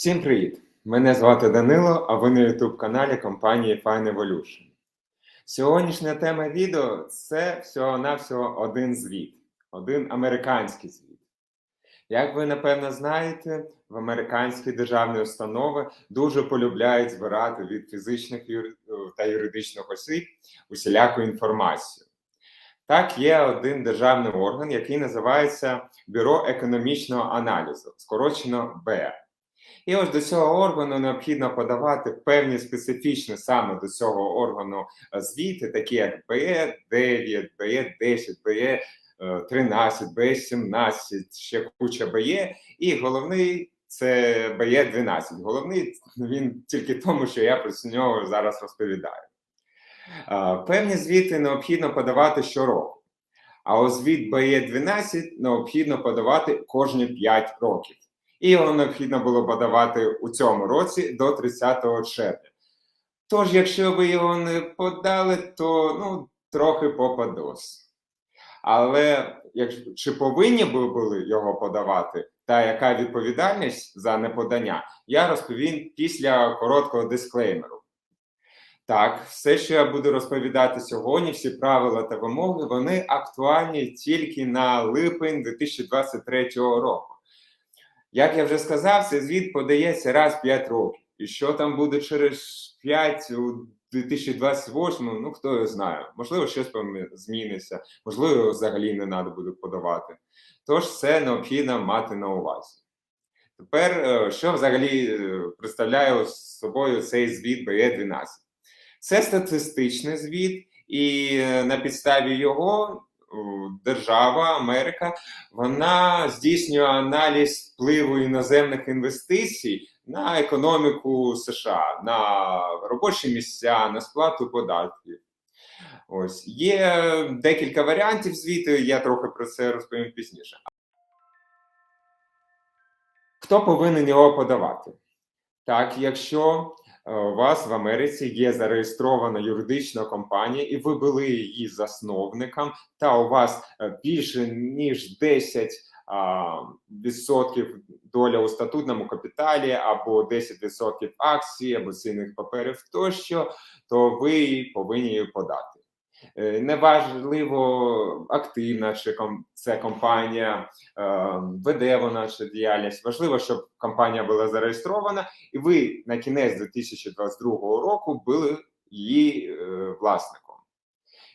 Всім привіт! Мене звати Данило, а ви на youtube каналі компанії Fine Evolution. Сьогоднішня тема відео це всього-навсього один звіт, один американський звіт. Як ви напевно знаєте, в американські державні установи дуже полюбляють збирати від фізичних та юридичних осіб усіляку інформацію. Так, є один державний орган, який називається Бюро економічного аналізу, скорочено БЕА. І ось до цього органу необхідно подавати певні специфічні саме до цього органу е, звіти, такі як БЕ 9, БЕ 10, БЕ 13, БЕ 17, ще куча БЕ. І головний це БЕ 12. Головний він тільки тому, що я про нього зараз розповідаю. Е, Певні звіти необхідно подавати щороку. А звіт БЕ 12 необхідно подавати кожні 5 років. І його необхідно було подавати у цьому році до 30 червня. Тож, якщо ви його не подали, то ну, трохи попадос. Але якщо чи повинні ви були його подавати, та яка відповідальність за неподання, я розповім після короткого дисклеймеру. Так, все, що я буду розповідати сьогодні, всі правила та вимоги, вони актуальні тільки на липень 2023 року. Як я вже сказав, цей звіт подається раз в 5 років. І що там буде через 5 у 2028, ну хто його знає. Можливо, щось зміниться, можливо, взагалі не треба буде подавати. Тож це необхідно мати на увазі. Тепер, е, що взагалі е, представляє собою цей звіт БЕ-12? Це статистичний звіт, і е, на підставі його держава, Америка, вона здійснює аналіз впливу іноземних інвестицій на економіку США, на робочі місця, на сплату податків. Ось є декілька варіантів звіту, я трохи про це розповім пізніше. Хто повинен його подавати? Так, якщо е, у вас в Америці є зареєстрована юридична компанія, і ви були її засновником, та у вас е, більше ніж 10 а, відсотків доля у статутному капіталі, або 10% акцій, або цінних паперів тощо, то ви повинні її подати. Е, Неважливо, активна чи це компанія, е, веде вона чи діяльність. Важливо, щоб компанія була зареєстрована, і ви на кінець 2022 року були її е, власником.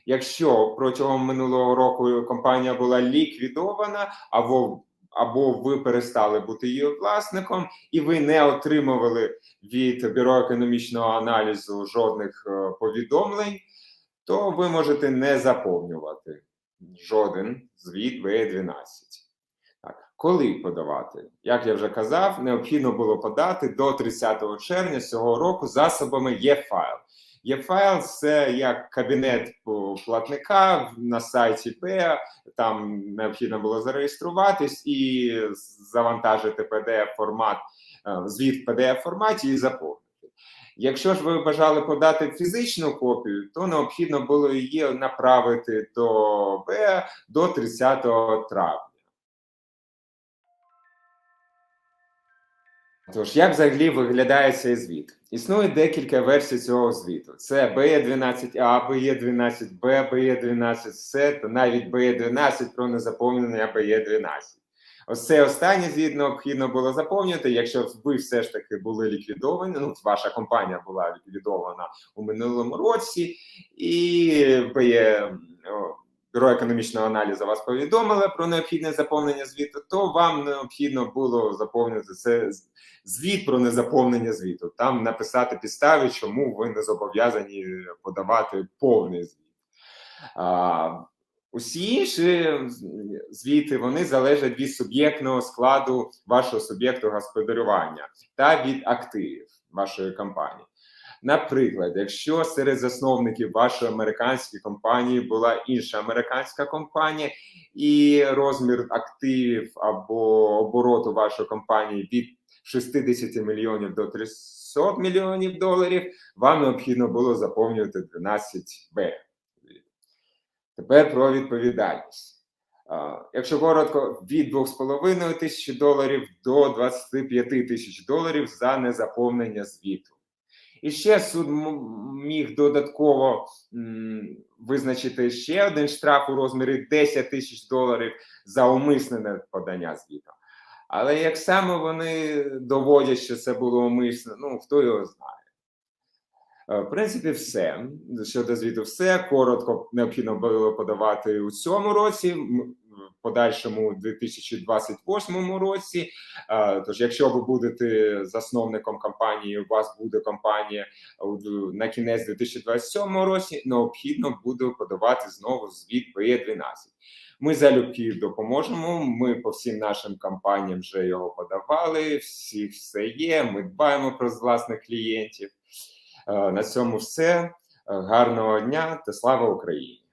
Якщо протягом минулого року компанія була ліквідована, або або ви перестали бути її власником, і ви не отримували від бюро економічного аналізу жодних повідомлень, то ви можете не заповнювати жоден звіт В12. Так, коли подавати? Як я вже казав, необхідно було подати до 30 червня цього року засобами є-файл. Є-файл це як кабінет платника на сайті ПЕА, там необхідно було зареєструватись і завантажити PDF формат, е, звіт в PDF форматі і заповнити. Якщо ж ви бажали подати фізичну копію, то необхідно було її направити до БЕА до 30 травня. Тож, як взагалі виглядає цей звіт? Існує декілька версій цього звіту: це BE12A, BE12B, BE12C та навіть BE12 про незаповнення BE12. Ось цей останній звіт необхідно було заповнити, якщо ви все ж таки були ліквідовані. Ну, ваша компанія була ліквідована у минулому році, і о, Бюро економічного аналізу вас повідомило про необхідне заповнення звіту, то вам необхідно було заповнити це звіт про незаповнення звіту. Там написати підстави, чому ви не зобов'язані подавати повний звіт. Усі інші звіти вони залежать від суб'єктного складу вашого суб'єкту господарювання та від активів вашої компанії. Наприклад, якщо серед засновників вашої американської компанії була інша американська компанія, і розмір активів або обороту вашої компанії від 60 мільйонів до 300 мільйонів доларів, вам необхідно було заповнювати 12Б. Тепер про відповідальність. Якщо коротко, від 2,5 тисяч доларів до 25 тисяч доларів за незаповнення звіту. І ще суд міг додатково визначити ще один штраф у розмірі 10 тисяч доларів за умисне подання звіту. Але як саме вони доводять, що це було умисно, ну хто його знає. Е, В принципі, все щодо звіту, все коротко необхідно було подавати у цьому році, в подальшому у 2028 році. Е, Тож, якщо ви будете засновником компанії, у вас буде компанія на кінець 2027 році, необхідно буде подавати знову звіт PE12. Ми залюбки допоможемо. Ми по всім нашим компаніям вже його подавали. Всі все є. Ми дбаємо про власних клієнтів. Е, На цьому все. Е, Гарного дня та слава Україні!